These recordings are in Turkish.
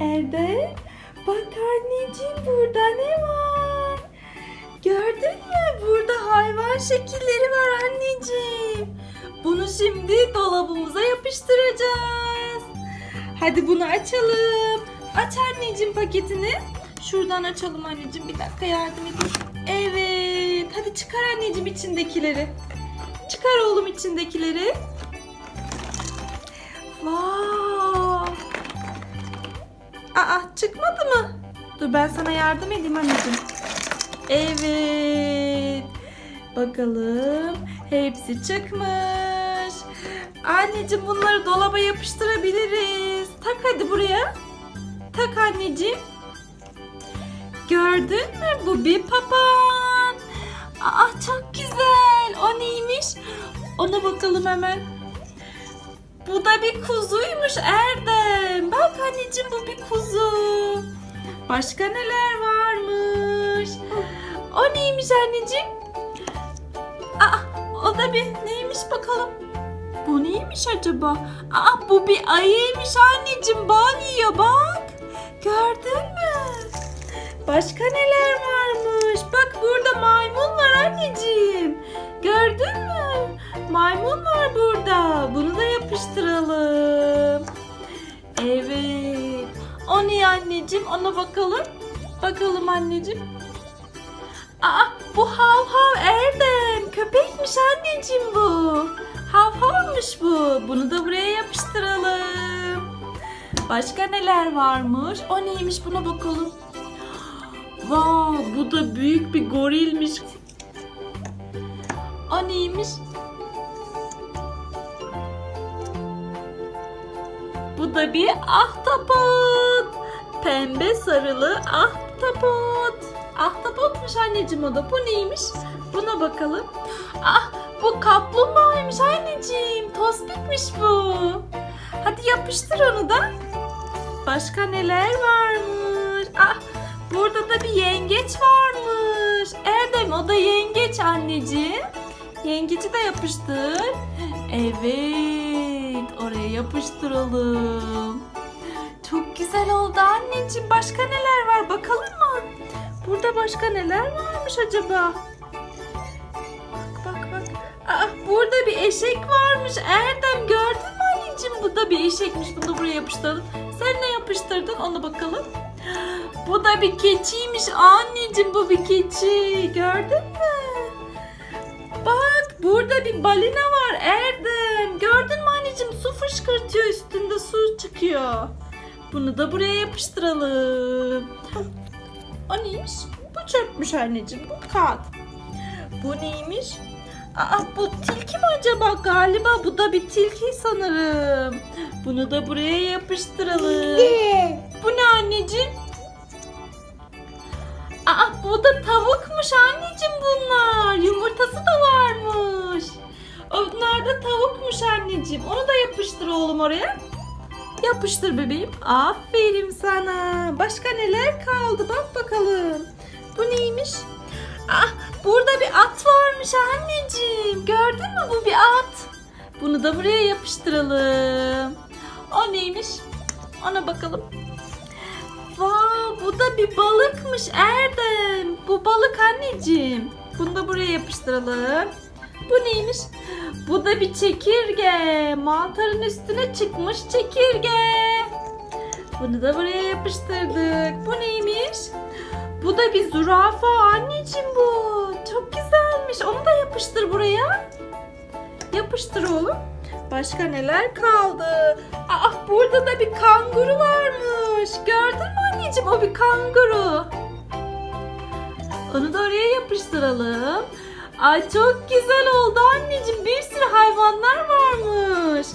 Erde, bak anneciğim burada ne var? Gördün mü? Burada hayvan şekilleri var anneciğim. Bunu şimdi dolabımıza yapıştıracağız. Hadi bunu açalım. Aç anneciğim paketini. Şuradan açalım anneciğim. Bir dakika yardım edin. Evet. Hadi çıkar anneciğim içindekileri. Çıkar oğlum içindekileri. Dur ben sana yardım edeyim anneciğim. Evet. Bakalım. Hepsi çıkmış. Anneciğim bunları dolaba yapıştırabiliriz. Tak hadi buraya. Tak anneciğim. Gördün mü? Bu bir papağan. Aa çok güzel. O neymiş? Ona bakalım hemen. Bu da bir kuzuymuş Erdem. Bak anneciğim bu bir kuzu. Başka neler varmış? O neymiş anneciğim? Aa, o da bir neymiş bakalım. Bu neymiş acaba? Aa, bu bir ayıymış anneciğim. Bal yiyor bak. Gördün mü? Başka neler varmış? Bak burada maymun var anneciğim. Gördün mü? Maymun var burada. Bunu da yapıştıralım. Evet. O ne anneciğim? Ona bakalım. Bakalım anneciğim. Aa bu hav hav Erdem. Köpekmiş anneciğim bu. Hav havmış bu. Bunu da buraya yapıştıralım. Başka neler varmış? O neymiş buna bakalım. Wow, bu da büyük bir gorilmiş. O neymiş? Bu da bir ahtapot. Pembe sarılı ahtapot. Ahtapotmuş anneciğim o da. Bu neymiş? Buna bakalım. Ah bu kaplumbağaymış anneciğim. Tospikmiş bu. Hadi yapıştır onu da. Başka neler varmış? Ah burada da bir yengeç varmış. Erdem o da yengeç anneciğim. Yengeci de yapıştır. Evet oraya yapıştıralım. Güzel oldu anneciğim. Başka neler var bakalım mı? Burada başka neler varmış acaba? Bak bak bak. Aa, burada bir eşek varmış. Erdem gördün mü anneciğim? Bu da bir eşekmiş. Bunu da buraya yapıştıralım. Sen ne yapıştırdın? Ona bakalım. Bu da bir keçiymiş. Anneciğim bu bir keçi. Gördün mü? Bak burada bir balina var Erdem. Gördün mü anneciğim? Su fışkırtıyor üstünde su çıkıyor. Bunu da buraya yapıştıralım. O neymiş? Bu çöpmüş anneciğim. Bu kağıt. Bu neymiş? Aa bu tilki mi acaba? Galiba bu da bir tilki sanırım. Bunu da buraya yapıştıralım. Bu ne anneciğim? Aa bu da tavukmuş anneciğim bunlar. Yumurtası da varmış. Onlar da tavukmuş anneciğim. Onu da yapıştır oğlum oraya. Yapıştır bebeğim. Aferin sana. Başka neler kaldı? Bak bakalım. Bu neymiş? Ah, burada bir at varmış anneciğim. Gördün mü bu bir at? Bunu da buraya yapıştıralım. O neymiş? Ona bakalım. Wow, bu da bir balıkmış Erdem. Bu balık anneciğim. Bunu da buraya yapıştıralım. Bu neymiş? Bu da bir çekirge. Mantarın üstüne çıkmış çekirge. Bunu da buraya yapıştırdık. Bu neymiş? Bu da bir zürafa anneciğim bu. Çok güzelmiş. Onu da yapıştır buraya. Yapıştır oğlum. Başka neler kaldı? Aa, burada da bir kanguru varmış. Gördün mü anneciğim? O bir kanguru. Onu da oraya yapıştıralım. Ay çok güzel oldu anneciğim. Bir sürü hayvanlar varmış.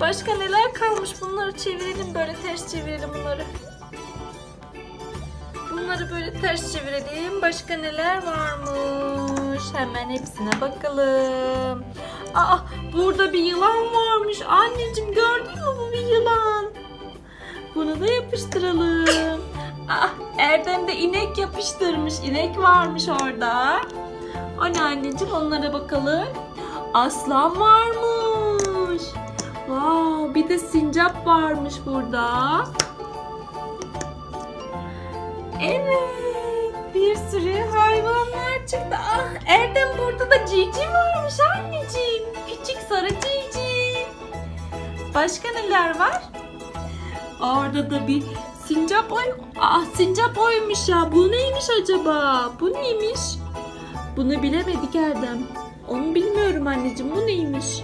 Başka neler kalmış? Bunları çevirelim böyle ters çevirelim bunları. Bunları böyle ters çevirelim. Başka neler varmış? Hemen hepsine bakalım. Aa burada bir yılan varmış. Anneciğim gördün mü bu bir yılan? Bunu da yapıştıralım. Aa Erdem de inek yapıştırmış. İnek varmış orada. O ne anneciğim onlara bakalım. Aslan varmış. Wow, bir de sincap varmış burada. Evet, bir sürü hayvanlar çıktı. Ah, Erdem burada da cici varmış anneciğim. Küçük sarı cici. Başka neler var? Orada da bir sincap oy. Ah, sincap oymuş ya. Bu neymiş acaba? Bu neymiş? Bunu bilemedik Erdem. Onu bilmiyorum anneciğim. Bu neymiş?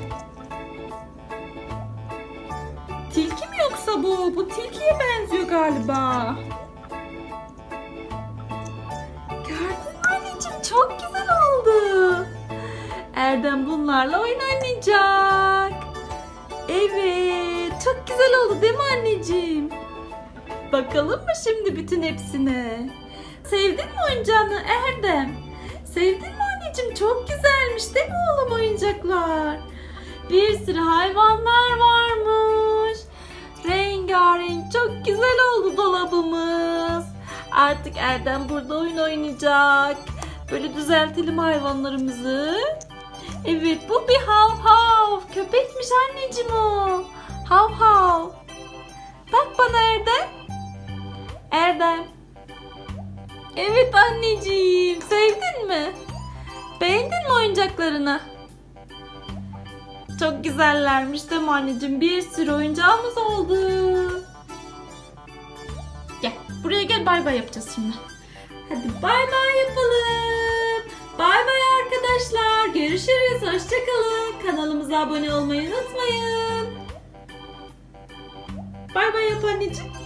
Tilki mi yoksa bu? Bu tilkiye benziyor galiba. Gördün mü anneciğim? Çok güzel oldu. Erdem bunlarla oyun oynayacak. Evet. Çok güzel oldu değil mi anneciğim? Bakalım mı şimdi bütün hepsine? Sevdin mi oyuncağını Erdem? Sevdin mi anneciğim? Çok güzelmiş değil mi oğlum oyuncaklar? Bir sürü hayvanlar varmış. Rengarenk çok güzel oldu dolabımız. Artık Erdem burada oyun oynayacak. Böyle düzeltelim hayvanlarımızı. Evet bu bir hav hav. Oyuncaklarını? Çok güzellermiş değil mi anneciğim? Bir sürü oyuncağımız oldu. Gel buraya gel bay bay yapacağız şimdi. Hadi bay bay yapalım. Bay bay arkadaşlar. Görüşürüz. Hoşçakalın. Kanalımıza abone olmayı unutmayın. Bay bay yap anneciğim.